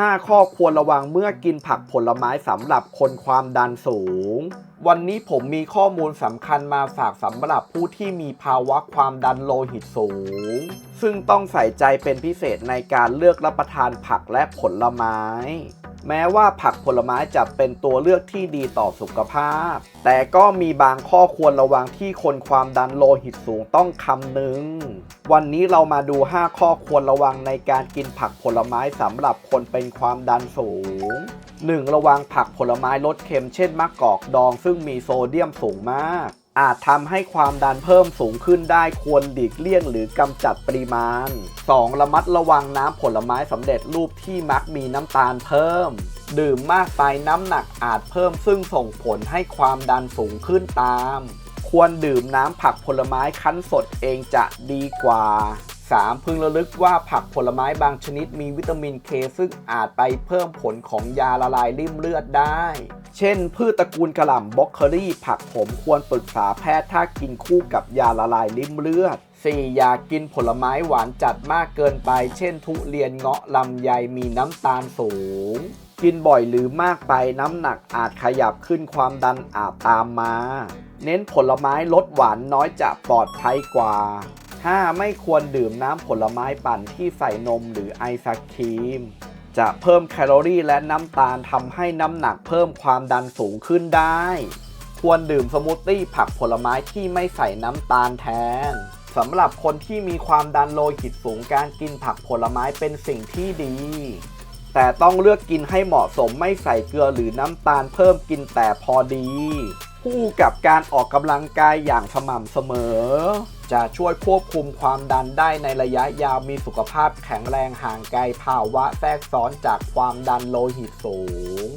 5 ข้อควรระวังเมื่อกินผักผลไม้สำหรับคนความดันสูง วันนี้ผมมีข้อมูลสำคัญมาฝากสำหรับผู้ที่มีภาวะความดันโลหิตสูง ซึ่งต้องใส่ใจเป็นพิเศษในการเลือกรับประทานผักและผลไม้ แม้ว่าผักผลไม้จะเป็นตัวเลือกที่ดีต่อสุขภาพ แต่ก็มีบางข้อควรระวังที่คนความดันโลหิตสูงต้องคำนึง วันนี้เรามาดู 5 ข้อควรระวังในการกินผักผลไม้สำหรับคนเป็นความดันสูง 1. ระวังผักผลไม้รสเค็มเช่นมะกอกดอง ซึ่งมีโซเดียมสูงมาก อาจทำให้ความดันเพิ่มสูงขึ้นได้ควรดีกเลี่ยงหรือกำจัดปริมาณ 2. ระมัดระวังน้ำผลไม้สำเร็จรูปที่มักมีน้ำตาลเพิ่ม ดื่มมากไปน้ำหนักอาจเพิ่มซึ่งส่งผลให้ความดันสูงขึ้นตาม ควรดื่มน้ำผักผลไม้คั้นสดเองจะดีกว่า 3. พึงระลึกว่าผักผลไม้บางชนิดมีวิตามินเคซึ่งอาจไปเพิ่มผลของยาละลายริ่มเลือดได้ เช่น พืชตระกูลกระหล่ำบล็อกเคอรี่ ผักผมควรปรึกษาแพทย์ถ้ากินคู่กับยาละลายริ่มเลือด 4. อย่ากินผลไม้หวานจัดมากเกินไป เช่น ทุเรียนเงาะลำไยมีน้ำตาลสูง กินบ่อยหรือมากไปน้ำหนักอาจขยับขึ้นความดันอาจตามมา เน้นผลไม้ลดหวานน้อยจะปลอดภัยกว่า 5. ไม่ควรดื่มน้ำผลไม้ปั่นที่ใส่นมหรือไอศครีม จะเพิ่มแคลอรี่และน้ำตาลทำให้น้ำหนักเพิ่มความดันสูงขึ้นได้ ควรดื่มสมูทตี้ผักผลไม้ที่ไม่ใส่น้ำตาลแทนสำหรับคนที่มีความดันโลหิตสูงการกินผักผลไม้เป็นสิ่งที่ดี แต่ต้องเลือกกินให้เหมาะสมไม่ใส่เกลือหรือน้ำตาลเพิ่มกินแต่พอดี คู่กับการออกกำลังกายอย่างสม่ำเสมอ จะช่วยควบคุมความดันได้ในระยะยาวมีสุขภาพแข็งแรงห่างไกลภาวะแทรกซ้อนจากความดันโลหิตสูง